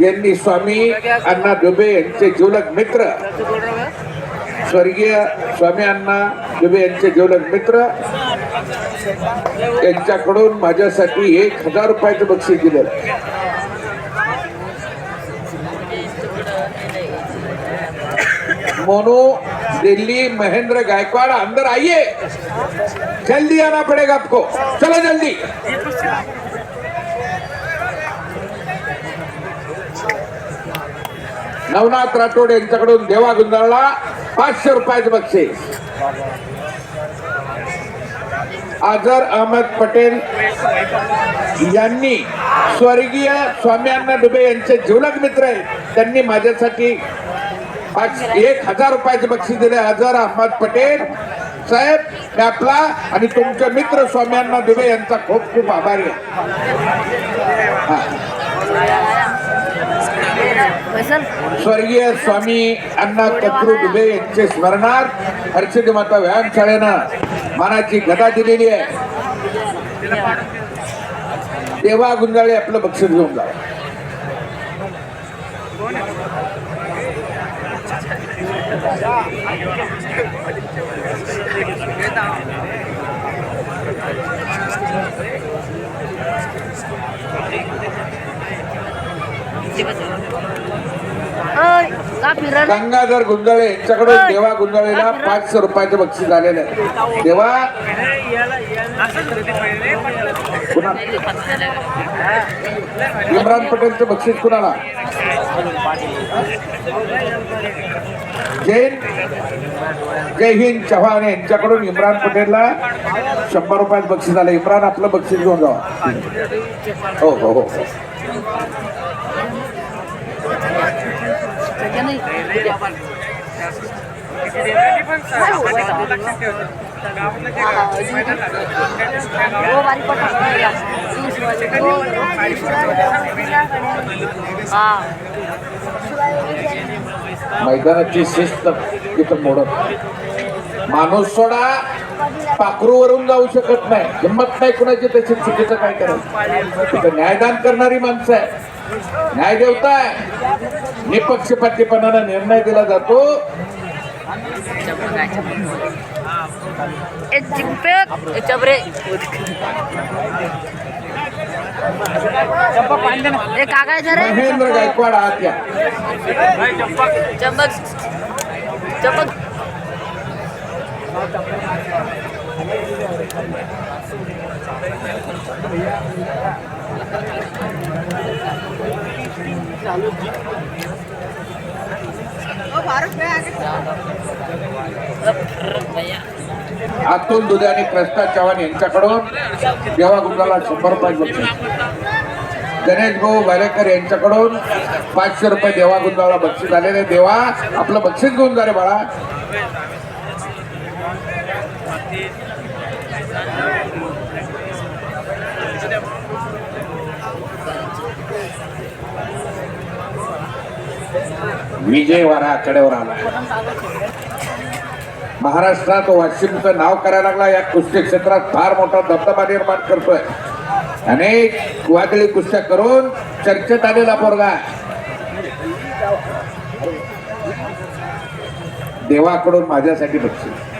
यांनी स्वामी अण्णा दुबे यांचे जीवलग मित्र स्वर्गीय स्वामी अण्णा दुबे यांचे जीवलग मित्र यांच्याकडून माझ्यासाठी एक हजार रुपयाचं बक्षीस आहे. मोनू दिल्ली महेंद्र गायकवाड़ अंदर आइए. जल्दी आना पड़ेगा आपको. चलो जल्दी. नवनाथ राठोड यांच्याकडून देवा गुंजाळला पाचशे रुपयाचे बक्षीस. आझर अहमद पटेल यांनी स्वर्गीय स्वाम्यांना डुबे यांचे जीवलग मित्र आहेत. त्यांनी माझ्यासाठी पाच एक हजार रुपयाचे बक्षीस दिले आझर अहमद पटेल साहेब मी आपला आणि तुमचे मित्र स्वाम्यांना दुबे यांचा खूप खूप आभारी आहे. स्वर्गीय स्वामी अण्णा कत्रू दुबे यांचे स्मरणार्थ हर्षदी माता व्यायामशाळेनं मानाची गदा दिलेली आहे. देवा गुंजाळे आपलं बक्षीस घेऊन जा. गंगाधर गुंजाळे यांच्याकडून देवा गुंजाळेला पाचशे रुपयाचं बक्षीस झालेलं आहे. देवा. कुणा? इम्रान पटेलचं बक्षीस कुणाला? जैन? जय हिंद चव्हाण यांच्याकडून इम्रान पटेलला शंभर रुपयात बक्षीस आलं इम्रान आपलं बक्षीस घेऊन जावा. हो हो हो. हा मैदानाची शिस्त तिथं मोडत माणूस सोडा पाखरूवरून जाऊ शकत नाही. हिंमत नाही कुणाची त्याची चुकीचं काय करायचं? तिथं न्यायदान करणारी माणसं आहे न्याय देवता आहे निपक्षपातीपणानं निर्णय दिला जातो. महेंद्र गायकवाड आहात या. चमक चमक अतुल दुधे आणि प्रस्ताव चव्हाण यांच्याकडून देवा गुंडाला शंभर रुपये बक्षीस. गणेश भाऊ वारेकर यांच्याकडून पाचशे रुपये देवा गुंजाला बक्षीस आलेले. देवा आपलं बक्षीस घेऊन जा रे बाळा. विजय वारा आकड्यावर आला. महाराष्ट्रात वाशिमचं नाव करायला लागला. या कुस्ती क्षेत्रात फार मोठा दबदबा निर्माण करतोय. अनेक वादळी कुस्त्या करून चर्चेत आलेला पोरगा देवाकडून माझ्यासाठी बक्षीस.